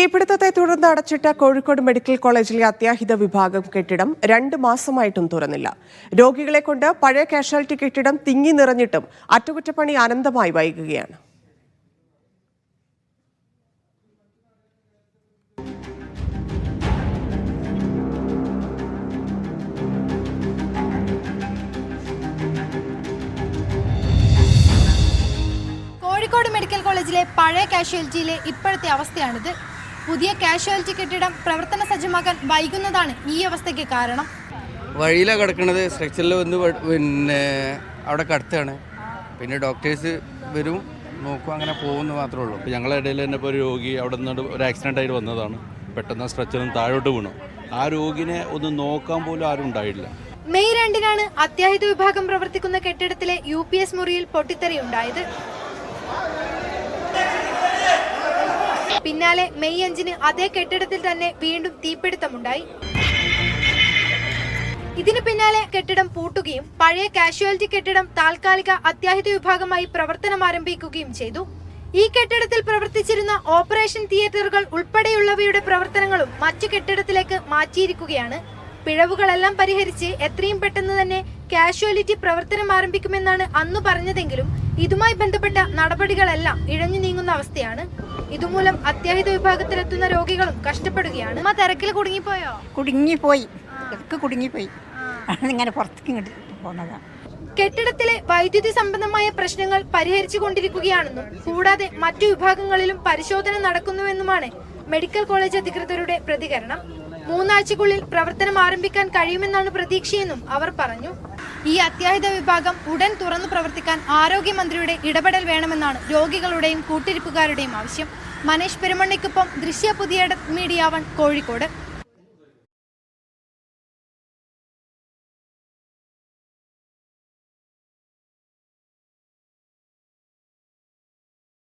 തീപിടുത്തത്തെ തുടർന്ന് അടച്ചിട്ട കോഴിക്കോട് മെഡിക്കൽ കോളേജിലെ അത്യാഹിത വിഭാഗം കെട്ടിടം രണ്ട് മാസമായിട്ടും തുറന്നില്ല. രോഗികളെ കൊണ്ട് പഴയ കാഷ്വാലിറ്റി കെട്ടിടം തിങ്ങി നിറഞ്ഞിട്ടും അറ്റകുറ്റപ്പണി അനന്തമായി വൈകുകയാണ്. കോഴിക്കോട് മെഡിക്കൽ കോളേജിലെ പഴയ കാഷ്വാലിറ്റിയിലെ ഇപ്പോഴത്തെ അവസ്ഥയാണിത്. പുതിയ കാഷ്വാലിറ്റി കെട്ടിടം പ്രവർത്തന സജ്ജമാക്കാൻ വൈകുന്നതാണ് ഈ അവസ്ഥയ്ക്ക് കാരണം. വഴിയിലാണ് കിടക്കുന്നത് സ്ട്രക്ചറിൽ വന്ന് പിന്നെ അവിടെ കിടത്തുകയാണ് പിന്നെ ഡോക്ടേഴ്സ് വരും നോക്കും അങ്ങനെ പോകുന്നു മാത്രമേ ഉള്ളൂ. ഇപ്പോൾ ഞങ്ങളുടെ ഇടയിൽ തന്നെ ഇപ്പോൾ ഒരു രോഗി അവിടെ നിന്ന് ഒരു ആക്സിഡന്റ് ആയിട്ട് വന്നതാണ്. പെട്ടെന്ന് സ്ട്രെച്ചറിൽ നിന്ന് താഴോട്ട് വീണു. ആ രോഗിനെ ഒന്ന് നോക്കാൻ പോലും ആരും ഉണ്ടായില്ല. മെയ് രണ്ടിനാണ് അത്യാഹിത വിഭാഗം പ്രവർത്തിക്കുന്ന കെട്ടിടത്തിലെ യു പി എസ് മുറിയിൽ പൊട്ടിത്തെറിയുണ്ടായത്. പിന്നാലെ മെയ് അഞ്ചിന് അതേ കെട്ടിടത്തിൽ തന്നെ വീണ്ടും തീപിടുത്തമുണ്ടായി. ഇതിനു പിന്നാലെ കെട്ടിടം പൂട്ടുകയും പഴയ കാഷ്വാലിറ്റി കെട്ടിടം താൽക്കാലിക അത്യാഹിത വിഭാഗമായി പ്രവർത്തനം ആരംഭിക്കുകയും ചെയ്തു. ഈ കെട്ടിടത്തിൽ പ്രവർത്തിച്ചിരുന്ന ഓപ്പറേഷൻ തിയേറ്ററുകൾ ഉൾപ്പെടെയുള്ളവയുടെ പ്രവർത്തനങ്ങളും മറ്റു കെട്ടിടത്തിലേക്ക് മാറ്റിയിരിക്കുകയാണ്. പിഴവുകളെല്ലാം പരിഹരിച്ച് എത്രയും പെട്ടെന്ന് തന്നെ കാഷ്വാലിറ്റി പ്രവർത്തനം ആരംഭിക്കുമെന്നാണ് അന്ന് പറഞ്ഞതെങ്കിലും ഇതുമായി ബന്ധപ്പെട്ട നടപടികളെല്ലാം ഇഴഞ്ഞു നീങ്ങുന്ന അവസ്ഥയാണ്. ഇതുമൂലം അത്യാഹിത വിഭാഗത്തിലെത്തുന്ന രോഗികളും കഷ്ടപ്പെടുകയാണ്. അമ്മ തിരക്കിൽ കുടുങ്ങിപ്പോയോ? കുടുങ്ങിപ്പോയി. കുടുങ്ങിപ്പോയി. ഇങ്ങനെ പുറത്തേക്ക് ഇങ്ങോട്ട് പോണതാണ് കെട്ടിടത്തിലെ വൈദ്യുതി സംബന്ധമായ പ്രശ്നങ്ങൾ പരിഹരിച്ചു കൊണ്ടിരിക്കുകയാണെന്നും കൂടാതെ മറ്റു വിഭാഗങ്ങളിലും പരിശോധന നടക്കുന്നുവെന്നുമാണ് മെഡിക്കൽ കോളേജ് അധികൃതരുടെ പ്രതികരണം. മൂന്നാഴ്ചക്കുള്ളിൽ പ്രവർത്തനം ആരംഭിക്കാൻ കഴിയുമെന്നാണ് പ്രതീക്ഷയെന്നും അവർ പറഞ്ഞു. ഈ അത്യാഹിത വിഭാഗം ഉടൻ തുറന്നു പ്രവർത്തിക്കാൻ ആരോഗ്യമന്ത്രിയുടെ ഇടപെടൽ വേണമെന്നാണ് രോഗികളുടെയും കൂട്ടിരിപ്പുകാരുടെയും ആവശ്യം. മനേഷ് പെരുമണ്ണിക്കൊപ്പം ദൃശ്യ പുതിയ മീഡിയ വൺ കോഴിക്കോട്.